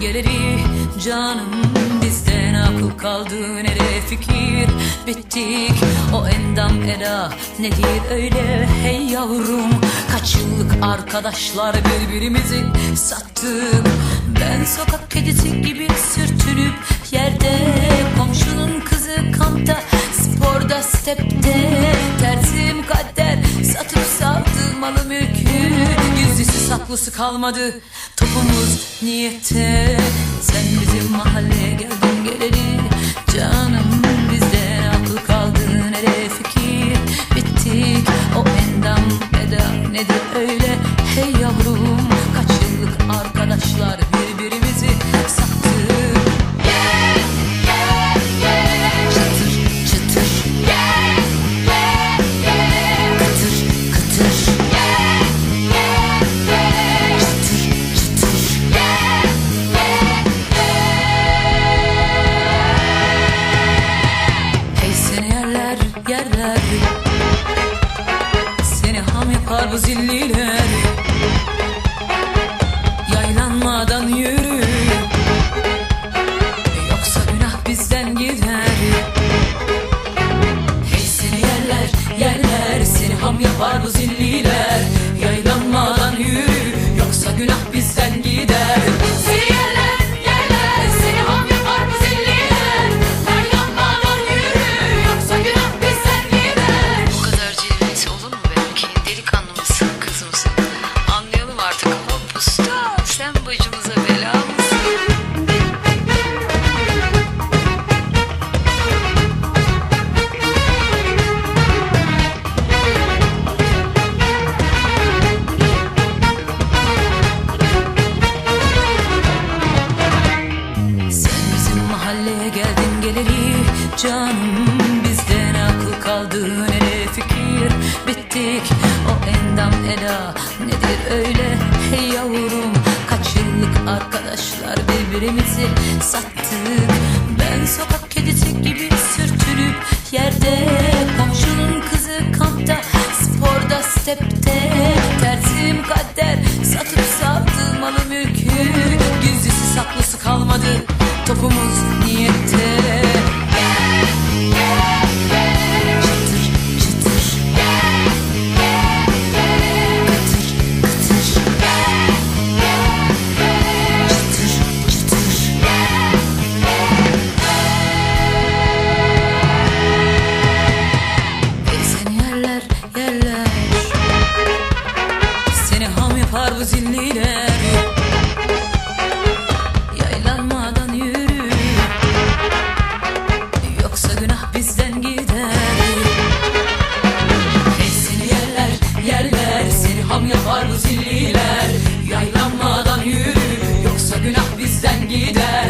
Geleri Canım bizden akıl kaldı nereye fikir Bittik. O endam eda nedir öyle? Hey yavrum Kaç yıllık arkadaşlar birbirimizi sattık. Ben sokak kedisi gibi sürtünüp yerde Komşunun kızı kampta sporda stepte. Tersim kader satıp savdı malı mülkü Gizlisi saklısı kalmadı topumuz niyette Sen bizim mahalleye geldin geleli birbirimizi sattık Çıtır çıtır Kıtır kıtır. Çıtır çıtır Hey seni yerler yerler. Seni ham yapar bu zilliler Seni ham Canım bizden akıl kaldı. Nereye fikir? Bittik. O endam eda nedir öyle? Hey yavrum kaç yıllık arkadaşlar birbirimizi sattık. Ben sokak kedisi gibi sürtünüp yerde Komşunun kızı kampta sporda stepte giden gider.